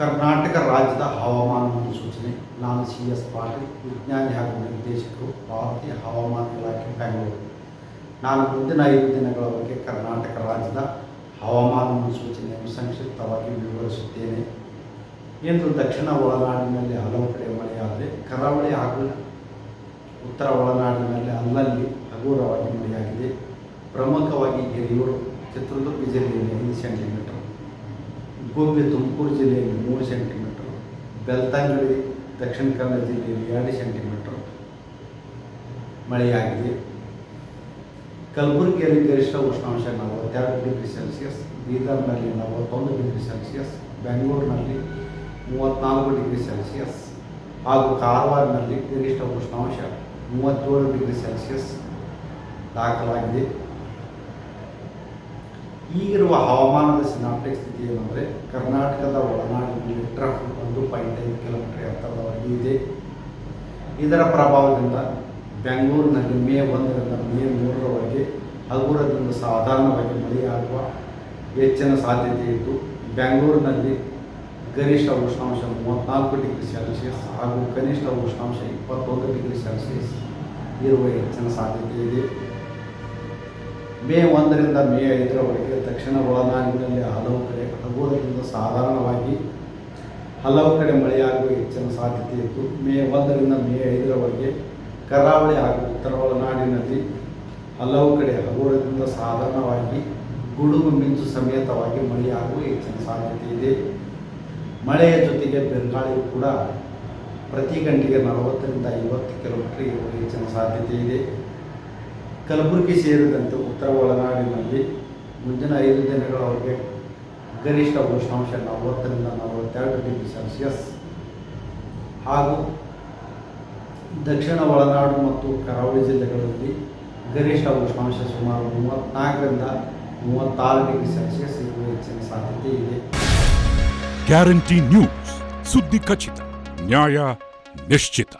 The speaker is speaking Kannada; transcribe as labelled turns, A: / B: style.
A: ಕರ್ನಾಟಕ ರಾಜ್ಯದ ಹವಾಮಾನ ಮುನ್ಸೂಚನೆ, ನಾನು ಸಿ ಎಸ್ ಪಾಟೀಲ್, ವಿಜ್ಞಾನಿ ಹಾಗೂ ನಿರ್ದೇಶಕರು, ಭಾರತೀಯ ಹವಾಮಾನ ಇಲಾಖೆ, ಬೆಂಗಳೂರು. ನಾನು ಮುಂದಿನ ಐದು ದಿನಗಳ ಬಗ್ಗೆ ಕರ್ನಾಟಕ ರಾಜ್ಯದ ಹವಾಮಾನ ಮುನ್ಸೂಚನೆಯನ್ನು ಸಂಕ್ಷಿಪ್ತವಾಗಿ ವಿವರಿಸುತ್ತೇನೆ. ಇಂದು ದಕ್ಷಿಣ ಒಳನಾಡಿನಲ್ಲಿ ಹಲವು ಕಡೆ ಮಳೆಯಾದರೆ ಕರಾವಳಿ ಹಾಗೂ ಉತ್ತರ ಒಳನಾಡಿನಲ್ಲಿ ಅಲ್ಲಲ್ಲಿ ಹಗುರವಾಗಿ ಮಳೆಯಾಗಿದೆ. ಪ್ರಮುಖವಾಗಿ ಹಿರಿಯೂರು, ಚಿತ್ರದುರ್ಗ ಜಿಲ್ಲೆಯಲ್ಲಿ ಐದು ಸೆಂಟಿಮೀಟರ್. ಗೋಬಿ ತುಮಕೂರು ಜಿಲ್ಲೆಯಲ್ಲಿ ಮೂರು ಸೆಂಟಿಮೀಟರ್ ಬೆಳ್ತಂಗಡಿ, ದಕ್ಷಿಣ ಕನ್ನಡ ಜಿಲ್ಲೆಯಲ್ಲಿ ಎರಡು ಸೆಂಟಿಮೀಟರ್ ಮಳೆಯಾಗಿದೆ. ಕಲಬುರಗಿಯಲ್ಲಿ ಗರಿಷ್ಠ ಉಷ್ಣಾಂಶ ನಲವತ್ತೆರಡು ಡಿಗ್ರಿ ಸೆಲ್ಸಿಯಸ್, ಬೀದರ್ನಲ್ಲಿ ನಲವತ್ತೊಂದು ಡಿಗ್ರಿ ಸೆಲ್ಸಿಯಸ್, ಬೆಂಗಳೂರಿನಲ್ಲಿ ಮೂವತ್ತ್ನಾಲ್ಕು ಡಿಗ್ರಿ ಸೆಲ್ಸಿಯಸ್ ಹಾಗೂ ಕಾರವಾರನಲ್ಲಿ ಗರಿಷ್ಠ ಉಷ್ಣಾಂಶ ಮೂವತ್ತೇಳು ಡಿಗ್ರಿ ಸೆಲ್ಸಿಯಸ್ ದಾಖಲಾಗಿದೆ. ಈಗಿರುವ ಹವಾಮಾನದ ಸಿನಾಪ್ಟಿಕ್ ಸ್ಥಿತಿ ಏನಂದರೆ ಕರ್ನಾಟಕದ ಒಳನಾಡಿನಲ್ಲಿ ಟ್ರಫ್ ಒಂದು ಪಾಯಿಂಟ್ ಐದು ಕಿಲೋಮೀಟರ್ ಎತ್ತರದವರೆಗೆ ಇದೆ. ಇದರ ಪ್ರಭಾವದಿಂದ ಬೆಂಗಳೂರಿನಲ್ಲಿ ಮೇ ಒಂದರಿಂದ ಮೇ ಮೂರರವರೆಗೆ ಹಗುರದಿಂದ ಸಾಧಾರಣವಾಗಿ ಮಳೆಯಾಗುವ ಹೆಚ್ಚಿನ ಸಾಧ್ಯತೆ ಇದ್ದು ಬೆಂಗಳೂರಿನಲ್ಲಿ ಗರಿಷ್ಠ ಉಷ್ಣಾಂಶ ಮೂವತ್ತ್ನಾಲ್ಕು ಡಿಗ್ರಿ ಸೆಲ್ಸಿಯಸ್ ಹಾಗೂ ಕನಿಷ್ಠ ಉಷ್ಣಾಂಶ ಇಪ್ಪತ್ತೊಂದು ಡಿಗ್ರಿ ಸೆಲ್ಸಿಯಸ್ ಇರುವ ಹೆಚ್ಚಿನ ಸಾಧ್ಯತೆ ಇದೆ. ಮೇ ಒಂದರಿಂದ ಮೇ ಐದರವರೆಗೆ ದಕ್ಷಿಣ ಒಳನಾಡಿನಲ್ಲಿ ಹಲವು ಕಡೆ ಹಗುವುದರಿಂದ ಸಾಧಾರಣವಾಗಿ ಹಲವು ಕಡೆ ಮಳೆಯಾಗುವ ಹೆಚ್ಚಿನ ಸಾಧ್ಯತೆ ಇತ್ತು ಮೇ ಒಂದರಿಂದ ಮೇ ಐದರವರೆಗೆ ಕರಾವಳಿ ಹಾಗೂ ಉತ್ತರ ಒಳನಾಡಿನಲ್ಲಿ ಹಲವು ಕಡೆ ಹಗುರದಿಂದ ಸಾಧಾರಣವಾಗಿ ಗುಡುಗು ಮಿಂಚು ಸಮೇತವಾಗಿ ಮಳೆಯಾಗುವ ಹೆಚ್ಚಿನ ಸಾಧ್ಯತೆ ಇದೆ. ಮಳೆಯ ಜೊತೆಗೆ ಬೆಂಗಾಳಿಯು ಕೂಡ ಪ್ರತಿ ಗಂಟೆಗೆ ನಲವತ್ತರಿಂದ ಐವತ್ತು ಕಿಲೋಮೀಟರ್ ಇರುವ ಹೆಚ್ಚಿನ ಸಾಧ್ಯತೆ ಇದೆ. ಕಲಬುರಗಿ ಸೇರಿದಂತೆ ಉತ್ತರ ಒಳನಾಡಿನಲ್ಲಿ ಮುಂದಿನ ಐದು ದಿನಗಳವರೆಗೆ ಗರಿಷ್ಠ ಉಷ್ಣಾಂಶ ನಲವತ್ತರಿಂದ ನಲವತ್ತೆರಡು ಡಿಗ್ರಿ ಸೆಲ್ಸಿಯಸ್ ಹಾಗೂ ದಕ್ಷಿಣ ಒಳನಾಡು ಮತ್ತು ಕರಾವಳಿ ಜಿಲ್ಲೆಗಳಲ್ಲಿ ಗರಿಷ್ಠ ಉಷ್ಣಾಂಶ ಸುಮಾರು ಮೂವತ್ತ್ನಾಲ್ಕರಿಂದ ಮೂವತ್ತಾರು ಡಿಗ್ರಿ ಸೆಲ್ಸಿಯಸ್ ಇರುವ ಹೆಚ್ಚಿನ ಸಾಧ್ಯತೆ ಇದೆ.
B: ಗ್ಯಾರಂಟಿ ನ್ಯೂಸ್ ಸುದ್ದಿ ಖಚಿತ, ನ್ಯಾಯ ನಿಶ್ಚಿತ.